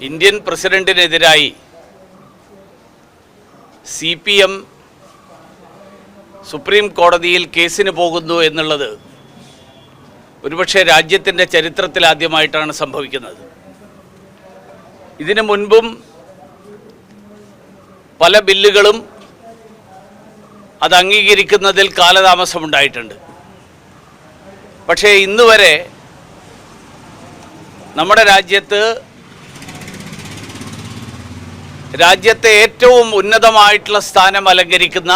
Indian പ്രസിഡന്റിനെതിരായി C P M supreme കോടതിയിൽ കേസിന് പോകുന്നു എന്നുള്ളത് ഒരുപക്ഷെ രാജ്യത്തിന്റെ ചരിത്രത്തിൽ ആദ്യമായിട്ടാണ് സംഭവിക്കുന്നത്. ഇതിനു മുൻപും പല ബില്ലുകളും അത് അംഗീകരിക്കുന്നതിൽ കാലതാമസമുണ്ടായിട്ടുണ്ട് പക്ഷേ ഇന്നുവരെ നമ്മുടെ രാജ്യത്ത് രാജ്യത്തെ ഏറ്റവും ഉന്നതമായിട്ടുള്ള സ്ഥാനം അലങ്കരിക്കുന്ന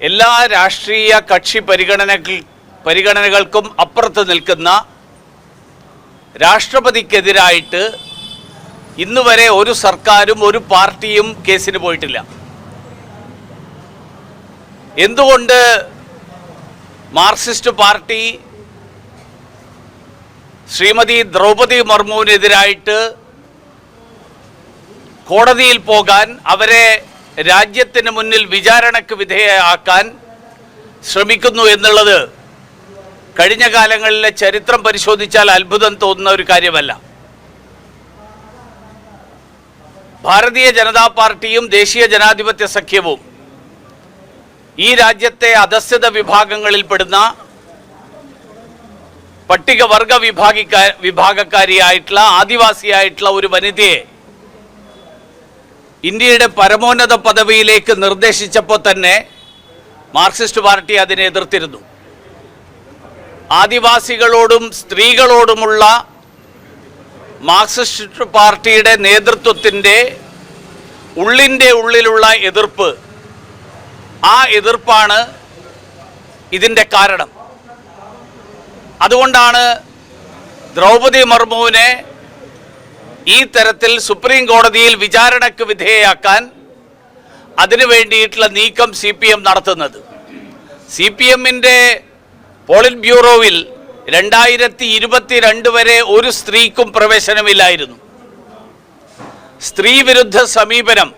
എല്ലാ രാഷ്ട്രീയ കക്ഷി പരിഗണനകൾ പരിഗണനകൾക്കും അപ്പുറത്ത് നിൽക്കുന്ന രാഷ്ട്രപതിക്കെതിരായിട്ട് ഇന്ന് വരെ ഒരു സർക്കാരും ഒരു പാർട്ടിയും കേസിന് പോയിട്ടില്ല. എന്തുകൊണ്ട് മാർക്സിസ്റ്റ് പാർട്ടി ശ്രീമതി ദ്രൗപതി മുർമുവിനെതിരായിട്ട് കോടതിയിൽ പോകാൻ അവരെ രാജ്യത്തിന് മുന്നിൽ വിചാരണക്ക് വിധേയമാക്കാൻ ശ്രമിക്കുന്നു എന്നുള്ളത് കഴിഞ്ഞ കാലങ്ങളിലെ ചരിത്രം പരിശോധിച്ചാൽ അത്ഭുതം തോന്നുന്ന ഒരു കാര്യമല്ല. ഭാരതീയ ജനതാ പാർട്ടിയും ദേശീയ ജനാധിപത്യ സഖ്യവും ഈ രാജ്യത്തെ അധസ്ഥിത വിഭാഗങ്ങളിൽപ്പെടുന്ന പട്ടികവർഗ വിഭാഗിക്കാ വിഭാഗക്കാരിയായിട്ടുള്ള ആദിവാസിയായിട്ടുള്ള ഒരു വനിതയെ ഇന്ത്യയുടെ പരമോന്നത പദവിയിലേക്ക് നിർദ്ദേശിച്ചപ്പോൾ തന്നെ മാർക്സിസ്റ്റ് പാർട്ടി അതിനെ എതിർത്തിരുന്നു. ആദിവാസികളോടും സ്ത്രീകളോടുമുള്ള മാർക്സിസ്റ്റ് പാർട്ടിയുടെ നേതൃത്വത്തിന്റെ ഉള്ളിന്റെ ഉള്ളിലുള്ള എതിർപ്പ് ആ എതിർപ്പാണ് ഇതിന്റെ കാരണം. അതുകൊണ്ടാണ് ദ്രൗപദി മുർമുവിനെ ഈ തരത്തിൽ സുപ്രീം കോടതിയിൽ വിചാരണയ്ക്ക് വിധേയയാക്കാൻ അതിനു വേണ്ടിയിട്ടുള്ള നീക്കം സി പി എം നടത്തുന്നത്. സി പി എമ്മിന്റെ പോളിറ്റ് ബ്യൂറോവിൽ രണ്ടായിരത്തി ഇരുപത്തിരണ്ട് വരെ ഒരു സ്ത്രീക്കും പ്രവേശനമില്ലായിരുന്നു. സ്ത്രീ വിരുദ്ധ സമീപനം.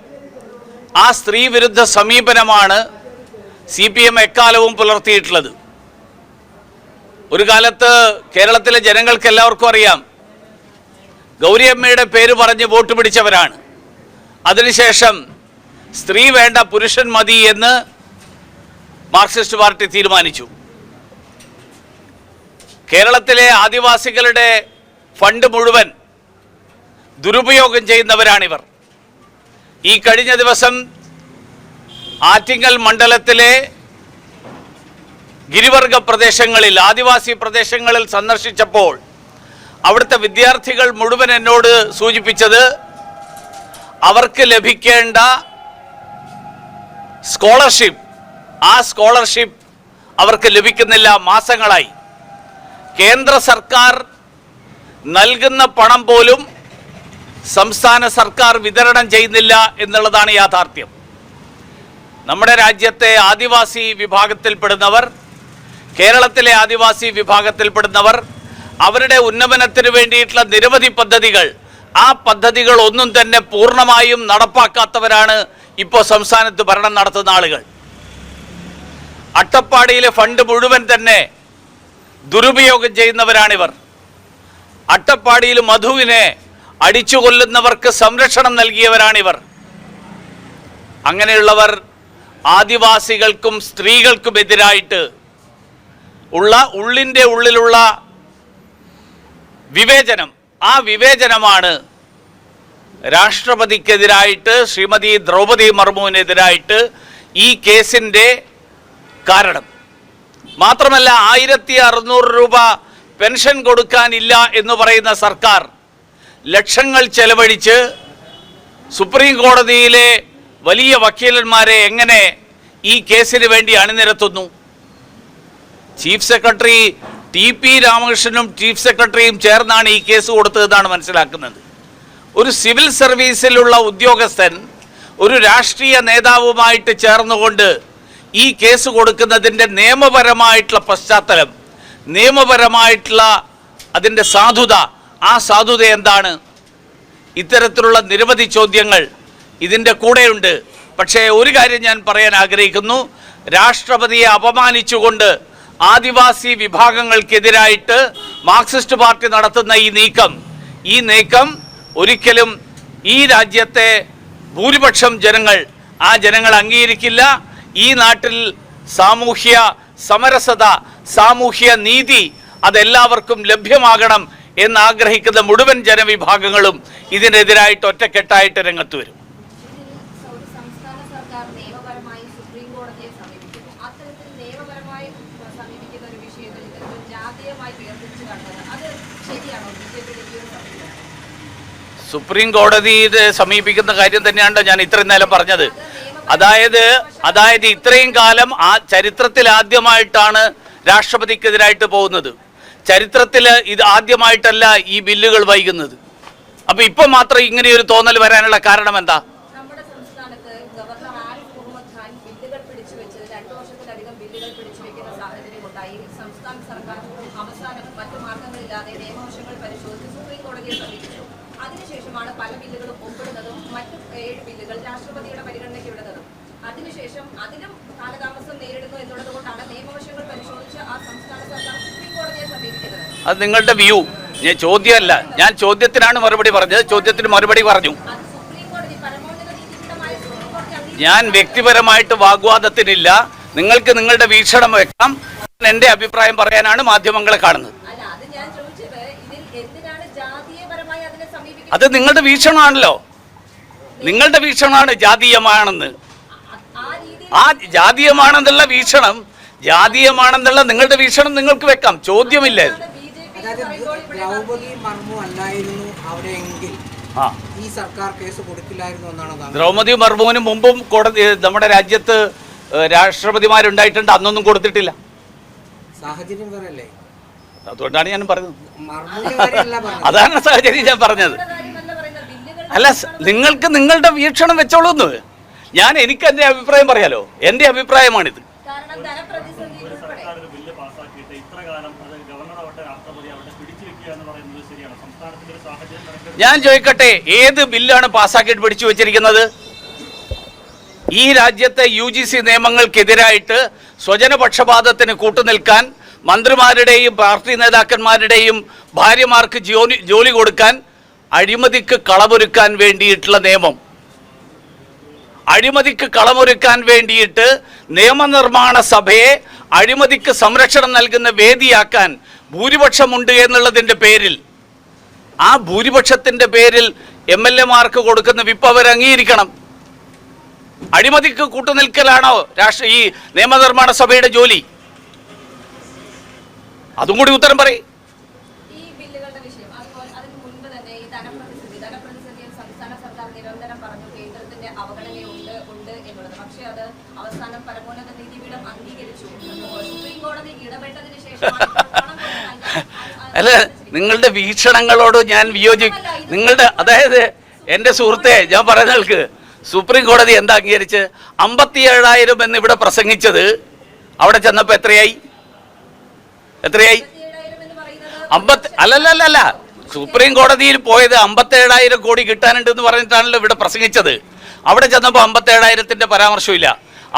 ആ സ്ത്രീ വിരുദ്ധ സമീപനമാണ് സി പി എം എക്കാലവും പുലർത്തിയിട്ടുള്ളത്. ഒരു കാലത്ത് കേരളത്തിലെ ജനങ്ങൾക്ക് എല്ലാവർക്കും അറിയാം ഗൗരിയമ്മയുടെ പേര് പറഞ്ഞ് വോട്ട് പിടിച്ചവരാണ്. അതിനുശേഷം സ്ത്രീ വേണ്ട പുരുഷൻ മതി എന്ന് മാർക്സിസ്റ്റ് പാർട്ടി തീരുമാനിച്ചു. കേരളത്തിലെ ആദിവാസികളുടെ ഫണ്ട് മുഴുവൻ ദുരുപയോഗം ചെയ്യുന്നവരാണിവർ. ഈ കഴിഞ്ഞ ദിവസം ആറ്റിങ്ങൽ മണ്ഡലത്തിലെ ഗിരിവർഗ പ്രദേശങ്ങളിൽ ആദിവാസി പ്രദേശങ്ങളിൽ സന്ദർശിച്ചപ്പോൾ അവിടുത്തെ വിദ്യാർത്ഥികൾ മുഴുവൻ എന്നോട് സൂചിപ്പിച്ചത് അവർക്ക് ലഭിക്കേണ്ട സ്കോളർഷിപ്പ് ആ സ്കോളർഷിപ്പ് അവർക്ക് ലഭിക്കുന്നില്ല മാസങ്ങളായി. കേന്ദ്ര സർക്കാർ നൽകുന്ന പണം പോലും സംസ്ഥാന സർക്കാർ വിതരണം ചെയ്യുന്നില്ല എന്നുള്ളതാണ് യാഥാർത്ഥ്യം. നമ്മുടെ രാജ്യത്തെ ആദിവാസി വിഭാഗത്തിൽപ്പെടുന്നവർ കേരളത്തിലെ ആദിവാസി വിഭാഗത്തിൽപ്പെടുന്നവർ അവരുടെ ഉന്നമനത്തിന് വേണ്ടിയിട്ടുള്ള നിരവധി പദ്ധതികൾ. ആ പദ്ധതികൾ ഒന്നും തന്നെ പൂർണമായും നടപ്പാക്കാത്തവരാണ് ഇപ്പോൾ സംസ്ഥാനത്ത് ഭരണം നടത്തുന്ന ആളുകൾ. അട്ടപ്പാടിയിലെ ഫണ്ട് മുഴുവൻ തന്നെ ദുരുപയോഗം ചെയ്യുന്നവരാണിവർ. അട്ടപ്പാടിയിൽ മധുവിനെ അടിച്ചു കൊല്ലുന്നവർക്ക് സംരക്ഷണം നൽകിയവരാണിവർ. അങ്ങനെയുള്ളവർ ആദിവാസികൾക്കും സ്ത്രീകൾക്കും എതിരായിട്ട് ഉള്ള ഉള്ളിന്റെ ഉള്ളിലുള്ള വിവേചനം. ആ വിവേചനമാണ് രാഷ്ട്രപതിക്കെതിരായിട്ട് ശ്രീമതി ദ്രൗപദി മർമുവിനെതിരായിട്ട് ഈ കേസിന്റെ കാരണം. മാത്രമല്ല ആയിരത്തി അറുന്നൂറ് രൂപ പെൻഷൻ കൊടുക്കാനില്ല എന്ന് പറയുന്ന സർക്കാർ ലക്ഷങ്ങൾ ചെലവഴിച്ച് സുപ്രീം കോടതിയിലെ വലിയ വക്കീലന്മാരെ എങ്ങനെ ഈ കേസിന് വേണ്ടി അണിനിരത്തുന്നു? ചീഫ് സെക്രട്ടറി ടി പി രാമകൃഷ്ണനും ചീഫ് സെക്രട്ടറിയും ചേർന്നാണ് ഈ കേസ് കൊടുത്തതെന്നാണ് മനസ്സിലാക്കുന്നത്. ഒരു സിവിൽ സർവീസിലുള്ള ഉദ്യോഗസ്ഥൻ ഒരു രാഷ്ട്രീയ നേതാവുമായിട്ട് ചേർന്നുകൊണ്ട് ഈ കേസ് കൊടുക്കുന്നതിന്റെ നിയമപരമായിട്ടുള്ള പശ്ചാത്തലം നിയമപരമായിട്ടുള്ള അതിന്റെ സാധുത ആ സാധുത എന്താണ്? ഇത്തരത്തിലുള്ള നിരവധി ചോദ്യങ്ങൾ ഇതിന്റെ കൂടെയുണ്ട്. പക്ഷേ ഒരു കാര്യം ഞാൻ പറയാൻ ആഗ്രഹിക്കുന്നു. രാഷ്ട്രപതിയെ അപമാനിച്ചുകൊണ്ട് ആദിവാസി വിഭാഗങ്ങൾക്കെതിരായിട്ട് മാർക്സിസ്റ്റ് പാർട്ടി നടത്തുന്ന ഈ നീക്കം ഈ നീക്കം ഒരിക്കലും ഈ രാജ്യത്തെ ഭൂരിപക്ഷം ജനങ്ങൾ ആ ജനങ്ങൾ അംഗീകരിക്കില്ല. ഈ നാട്ടിൽ സാമൂഹ്യ സമരസത സാമൂഹ്യ നീതി അതെല്ലാവർക്കും ലഭ്യമാകണം എന്നാഗ്രഹിക്കുന്ന മുഴുവൻ ജനവിഭാഗങ്ങളും ഇതിനെതിരായിട്ട് ഒറ്റക്കെട്ടായിട്ട് രംഗത്ത് വരും ഒരു സംസ്ഥാന സർക്കാർ നിയമപരമായി സുപ്രീം കോടതിയെ സമീപിക്കുന്നു അത്തരത്തിൽ നിയമപരമായി സമീപിക്കുന്ന ഒരു വിഷയത്തിൽ ഇത്തരത്തിൽ ജാതീയമായി വേർതിരിച്ച് കണ്ടത്. അത് ശരിയാണോ? ബി ജെ പിയുടെ ഈ ഒരു സമീപനം? സുപ്രീം കോടതിയെ സമീപിക്കുന്ന കാര്യം തന്നെയാണ് ഞാൻ ഇത്രയും നേരം പറഞ്ഞത്. അതായത് അതായത് ഇത്രയും കാലം ആ ചരിത്രത്തിൽ ആദ്യമായിട്ടാണ് രാഷ്ട്രപതിക്കെതിരായിട്ട് പോകുന്നത്. ചരിത്രത്തിൽ ഇത് ആദ്യമായിട്ടല്ല ഈ ബില്ലുകൾ വൈകുന്നത്. അപ്പൊ ഇപ്പൊ മാത്രം ഇങ്ങനെ ഒരു തോന്നൽ വരാനുള്ള കാരണം എന്താ? ഖാൻ ബില്ലുകൾ പിടിച്ചു വെച്ചത് രണ്ടു വർഷത്തിലധികം ബില്ലുകൾ പിടിച്ചു വെക്കുന്ന സാഹചര്യം ഉണ്ടായി സംസ്ഥാന സർക്കാർ അവസാനം മറ്റു മാർഗങ്ങളില്ലാതെ നിയമവശങ്ങൾ പരിശോധിച്ച് സുപ്രീം കോടതിയെ സമീപിച്ചു. അതിനുശേഷമാണ് പല ബില്ലുകളും ഒപ്പിടുന്നതും മറ്റു ഏഴ് ബില്ലുകൾ രാഷ്ട്രപതിയുടെ പരിഗണനയ്ക്ക് വിടുന്നതും അതിനുശേഷം അതിലും കാലതാമസം നേരിടുന്നു എന്നുള്ളത് കൊണ്ടാണ് നിയമവശങ്ങൾ പരിശോധിച്ച് ആ സംസ്ഥാന സർക്കാർ സുപ്രീം കോടതിയെ സമീപിക്കുന്നത്. അത് നിങ്ങളുടെ വ്യൂ ഞാൻ ചോദ്യമല്ല. ഞാൻ ചോദ്യത്തിനാണ് മറുപടി പറഞ്ഞത്. ചോദ്യത്തിന് മറുപടി പറഞ്ഞു അത് സുപ്രീം കോടതി പരമോന്നത നീതിപീഠമായ സുപ്രീം കോടതി അംഗീകരിച്ചു ഞാൻ വ്യക്തിപരമായിട്ട് വാഗ്വാദത്തിനില്ല. നിങ്ങൾക്ക് നിങ്ങളുടെ വീക്ഷണം വെക്കാം. എന്റെ എന്റെ അഭിപ്രായം പറയാനാണ് മാധ്യമങ്ങളെ കാണുന്നത്. അല്ല അത് നിങ്ങളുടെ വീക്ഷണമാണല്ലോ. നിങ്ങളുടെ വീക്ഷണമാണ് ജാതീയമാണെന്ന്. ആ ജാതീയമാണെന്നുള്ള വീക്ഷണം ജാതീയമാണെന്നുള്ള നിങ്ങളുടെ വീക്ഷണം നിങ്ങൾക്ക് വെക്കാം. ചോദ്യമില്ല ആ. സർക്കാർ കേസ് കൊടുക്കില്ലായിരുന്നു എന്നാണ് ദ്രൗപദി മർമുവിന് മുമ്പും കോടതി നമ്മുടെ രാജ്യത്ത് രാഷ്ട്രപതിമാരുണ്ടായിട്ടുണ്ട്. അന്നൊന്നും കൊടുത്തിട്ടില്ല. സാഹചര്യം വേറല്ലേ അതുകൊണ്ടാണ് ഞാൻ പറഞ്ഞത്. അതാണ് സാഹചര്യം ഞാൻ പറഞ്ഞത്. അല്ല നിങ്ങൾക്ക് നിങ്ങളുടെ വീക്ഷണം വെച്ചോളൂന്ന്. ഞാൻ എനിക്ക് എന്റെ അഭിപ്രായം പറയാലോ. എന്റെ അഭിപ്രായമാണിത് കാരണം ധനപ്രതിസന്ധി ഉൾപ്പെടെ ഒരു ബില്ല് പാസ്സാക്കിയിട്ട് ഇത്ര കാലം അത് ഗവർണർ ആവട്ടെ രാഷ്ട്രപതി ആവട്ടെ പിടിച്ചു വെക്കുക എന്ന് പറയുന്നത് ശരിയാണ് സംസ്ഥാനത്തിന്റെ ഒരു സാഹചര്യം കണക്കിലെടുത്ത് ഞാൻ ചോദിക്കട്ടെ ഏത് ബില്ലാണ് പാസ്സാക്കിയിട്ട് പിടിച്ചു വെച്ചിരിക്കുന്നത്? ഈ രാജ്യത്തെ യു ജി സി നിയമങ്ങൾക്കെതിരായിട്ട് സ്വജനപക്ഷപാതത്തിന് കൂട്ടുനിൽക്കാൻ മന്ത്രിമാരുടെയും പാർട്ടി നേതാക്കന്മാരുടെയും ഭാര്യമാർക്ക് ജോലി ജോലി കൊടുക്കാൻ അഴിമതിക്ക് കളമൊരുക്കാൻ വേണ്ടിയിട്ടുള്ള നിയമം. അഴിമതിക്ക് കളമൊരുക്കാൻ വേണ്ടിയിട്ട് നിയമനിർമ്മാണ സഭയെ അഴിമതിക്ക് സംരക്ഷണം നൽകുന്ന വേദിയാക്കാൻ ഭൂരിപക്ഷമുണ്ട് എന്നുള്ളതിന്റെ പേരിൽ ആ ഭൂരിപക്ഷത്തിന്റെ പേരിൽ എം എൽ എമാർക്ക് കൊടുക്കുന്ന വിപ്പ് അവർ അംഗീകരിക്കണം അഴിമതിക്ക് കൂട്ടുനിൽക്കലാണോ രാഷ്ട്രീയ ഈ നിയമനിർമ്മാണ സഭയുടെ ജോലി. അതും കൂടി ഉത്തരം പറയും. അല്ല നിങ്ങളുടെ വീക്ഷണങ്ങളോട് ഞാൻ വിയോജി നിങ്ങളുടെ അതായത് എന്റെ സുഹൃത്തെ ഞാൻ പറയുന്നവർക്ക് സുപ്രീം കോടതി എന്താ അംഗീകരിച്ച്? അമ്പത്തി ഏഴായിരം എന്ന് ഇവിടെ പ്രസംഗിച്ചത് അവിടെ ചെന്നപ്പോൾ എത്രയായി? എത്രയായി? അമ്പത്തി അല്ലല്ലല്ല സുപ്രീം കോടതിയിൽ പോയത് അമ്പത്തേഴായിരം കോടി കിട്ടാനുണ്ട് എന്ന് പറഞ്ഞിട്ടാണല്ലോ ഇവിടെ പ്രസംഗിച്ചത്. അവിടെ ചെന്നപ്പോൾ അമ്പത്തേഴായിരത്തിന്റെ പരാമർശമില്ല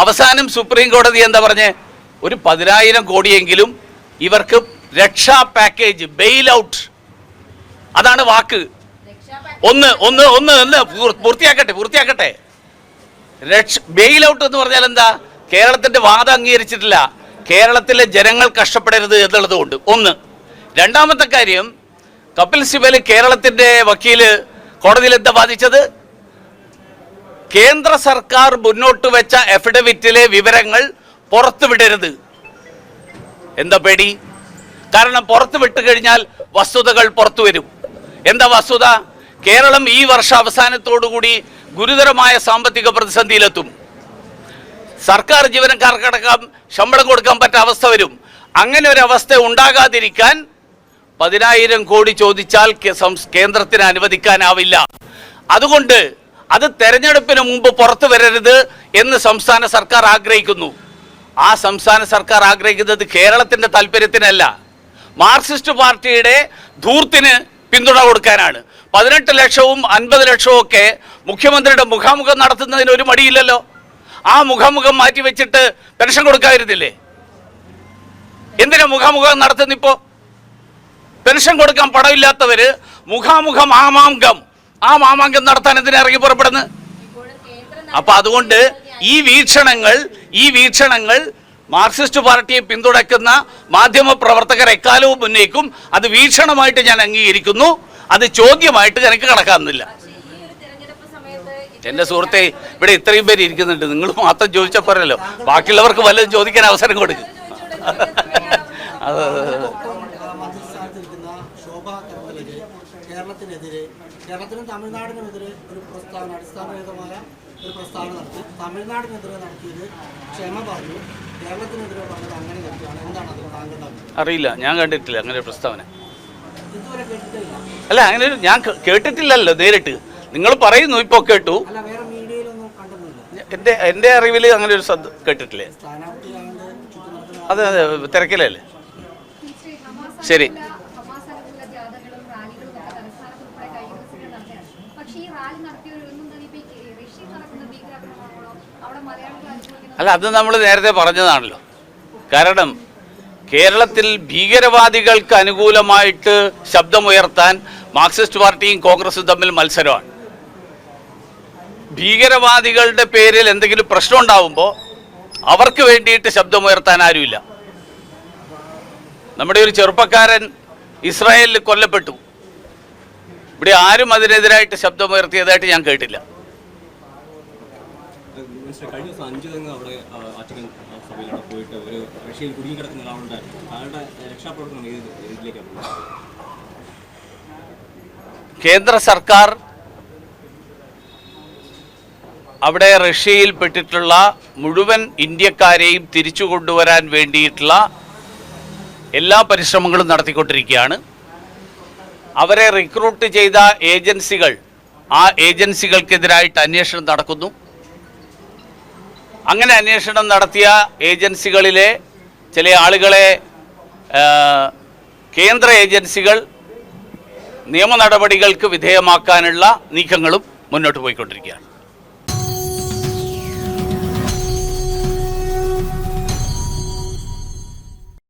അവസാനം സുപ്രീം കോടതി എന്താ പറഞ്ഞേ? ഒരു പതിനായിരം കോടിയെങ്കിലും ഇവർക്ക് രക്ഷാ പാക്കേജ് ബെയിൽ ഔട്ട് അതാണ് വാക്ക്. ഒന്ന് ഒന്ന് ഒന്ന് ഒന്ന് പൂർ- പൂർത്തിയാക്കട്ടെ പൂർത്തിയാക്കട്ടെ. രക്ഷ ബെയിൽ ഔട്ട് എന്ന് പറഞ്ഞാൽ എന്താ? കേരളത്തിന്റെ വാദം അംഗീകരിച്ചിട്ടില്ല. കേരളത്തിലെ ജനങ്ങൾ കഷ്ടപ്പെടരുത് എന്നുള്ളത് കൊണ്ട് ഒന്ന്. രണ്ടാമത്തെ കാര്യം കപിൽ സിബൽ കേരളത്തിന്റെ വക്കീൽ കോടതിയിൽ എന്താ വാദിച്ചത്? കേന്ദ്ര സർക്കാർ മുന്നോട്ട് വെച്ച എഫിഡവിറ്റിലെ വിവരങ്ങൾ പുറത്തുവിടരുത്. എന്താ പേടി? കാരണം പുറത്തു വിട്ടു കഴിഞ്ഞാൽ വസ്തുതകൾ പുറത്തു വരും. എന്താ വസ്തുത? കേരളം ഈ വർഷ അവസാനത്തോടുകൂടി ഗുരുതരമായ സാമ്പത്തിക പ്രതിസന്ധിയിലെത്തും. സർക്കാർ ജീവനക്കാർക്കടക്കം ശമ്പളം കൊടുക്കാൻ പറ്റ അവസ്ഥ വരും. അങ്ങനെ ഒരു അവസ്ഥ ഉണ്ടാകാതിരിക്കാൻ പതിനായിരം കോടി ചോദിച്ചാൽ കേന്ദ്രത്തിന് അനുവദിക്കാനാവില്ല. അതുകൊണ്ട് അത് തെരഞ്ഞെടുപ്പിന് മുമ്പ് പുറത്തു വരരുത് എന്ന് സംസ്ഥാന സർക്കാർ ആഗ്രഹിക്കുന്നു. ആ സംസ്ഥാന സർക്കാർ ആഗ്രഹിക്കുന്നത് കേരളത്തിന്റെ താല്പര്യത്തിനല്ല. മാർക്സിസ്റ്റ് പാർട്ടിയുടെ ധൂർത്തിന് പിന്തുണ കൊടുക്കാനാണ്. പതിനെട്ട് ലക്ഷവും അൻപത് ലക്ഷവും ഒക്കെ മുഖ്യമന്ത്രിയുടെ മുഖാമുഖം നടത്തുന്നതിന് ഒരു മടിയില്ലല്ലോ. ആ മുഖാമുഖം മാറ്റി വെച്ചിട്ട് പെൻഷൻ കൊടുക്കാതിരുന്നില്ലേ? എന്തിനാ മുഖാമുഖം നടത്തുന്നിപ്പോ? പെൻഷൻ കൊടുക്കാൻ പണമില്ലാത്തവര് മുഖാമുഖം ആമാങ്കം. ആ മാമാങ്കം നടത്താൻ എന്തിനാ ഇറങ്ങി പുറപ്പെടുന്നത്? അപ്പൊ അതുകൊണ്ട് ഈ വീക്ഷണങ്ങൾ ഈ വീക്ഷണങ്ങൾ മാർക്സിസ്റ്റ് പാർട്ടിയെ പിന്തുണയ്ക്കുന്ന മാധ്യമ പ്രവർത്തകർ എക്കാലവും ഉന്നയിക്കും. അത് വീക്ഷണമായിട്ട് ഞാൻ അംഗീകരിക്കുന്നു. അത് ചോദ്യമായിട്ട് എനിക്ക് കണക്കാകുന്നില്ല സമയത്ത് എന്റെ സുഹൃത്തെ ഇവിടെ ഇത്രയും പേര് ഇരിക്കുന്നുണ്ട്. നിങ്ങൾ മാത്രം ചോദിച്ചാൽ പോരല്ലോ. ബാക്കിയുള്ളവർക്ക് വല്ലതും ചോദിക്കാൻ അവസരം കൊടുക്കും. അത് കേരളത്തിനെതിരെ കേരളത്തിനും തമിഴ്നാടിനുമെതിരെ ഒരു പ്രസ്താവന അടിസ്ഥാനരഹിതമായ ഒരു പ്രസ്താവന നടത്തി. തമിഴ്നാടിനെതിരെ നടത്തിയത് ക്ഷമ പറഞ്ഞു. അറിയില്ല. ഞാൻ കണ്ടിട്ടില്ല അങ്ങനെ ഒരു പ്രസ്താവന. അല്ല അങ്ങനെ ഒരു ഞാൻ കേട്ടിട്ടില്ലല്ലോ നേരിട്ട്. നിങ്ങൾ പറയുന്നു ഇപ്പോൾ കേട്ടു. എന്റെ എന്റെ അറിവിൽ അങ്ങനെ ഒരു ശബ്ദം കേട്ടിട്ടില്ലേ. അതെ അതെ തിരക്കിലല്ലേ? ശ്രീ ഹമാസ് ശരി. അനുകൂല- ഹമാസ് അനുകൂല ജാഥകളും റാലികളും ഒക്കെ തലസ്ഥാനത്ത് ഉൾപ്പെടെ കഴിഞ്ഞ ദിവസങ്ങളിൽ നടത്തിയാണ് പക്ഷേ ഈ റാലി നടത്തിയവരൊന്നും തന്നെ ഇപ്പൊ ഈ റഷ്യയിൽ നടക്കുന്ന ഭീകരാക്രമണങ്ങളോ അവിടെ മലയാളികൾ അനുഭവിക്കുന്ന അല്ല അത് നമ്മൾ നേരത്തെ പറഞ്ഞതാണല്ലോ. കാരണം കേരളത്തിൽ ഭീകരവാദികൾക്ക് അനുകൂലമായിട്ട് ശബ്ദമുയർത്താൻ മാർക്സിസ്റ്റ് പാർട്ടിയും കോൺഗ്രസും തമ്മിൽ മത്സരമാണ്. ഭീകരവാദികളുടെ പേരിൽ എന്തെങ്കിലും പ്രശ്നം ഉണ്ടാവുമ്പോൾ അവർക്ക് വേണ്ടിയിട്ട് ശബ്ദമുയർത്താൻ ആരുമില്ല. നമ്മുടെ ഒരു ചെറുപ്പക്കാരൻ ഇസ്രായേലിൽ കൊല്ലപ്പെട്ടു. ഇവിടെ ആരും അതിനെതിരായിട്ട് ശബ്ദമുയർത്തിയതായിട്ട് ഞാൻ കേട്ടില്ല. മിനിസ്റ്റർ കഴിഞ്ഞ ദിവസം അഞ്ച് തെങ്ങ് അവിടെ അച്ഛൻ അവിടെ പോയിട്ട് ഒരു റഷ്യയിൽ കുടുങ്ങിക്കിടക്കുന്ന ഒരാളുണ്ട് അയാളുടെ രക്ഷാപ്രവർത്തനം ഏത് ഇതിലേക്കാണ് കേന്ദ്ര സർക്കാർ അവിടെ റഷ്യയിൽ പെട്ടിട്ടുള്ള മുഴുവൻ ഇന്ത്യക്കാരെയും തിരിച്ചു കൊണ്ടുവരാൻ വേണ്ടിയിട്ടുള്ള എല്ലാ പരിശ്രമങ്ങളും നടത്തിക്കൊണ്ടിരിക്കുകയാണ്. അവരെ റിക്രൂട്ട് ചെയ്ത ഏജൻസികൾ ആ ഏജൻസികൾക്കെതിരായിട്ട് അന്വേഷണം നടക്കുന്നു. അങ്ങനെ അന്വേഷണം നടത്തിയ ഏജൻസികളിലെ ചില ആളുകളെ കേന്ദ്ര ഏജൻസികൾ നിയമ നടപടികൾക്ക് വിധേയമാക്കാനുള്ള നീക്കങ്ങളും മുന്നോട്ട് പോയിക്കൊണ്ടിരിക്കുകയാണ്.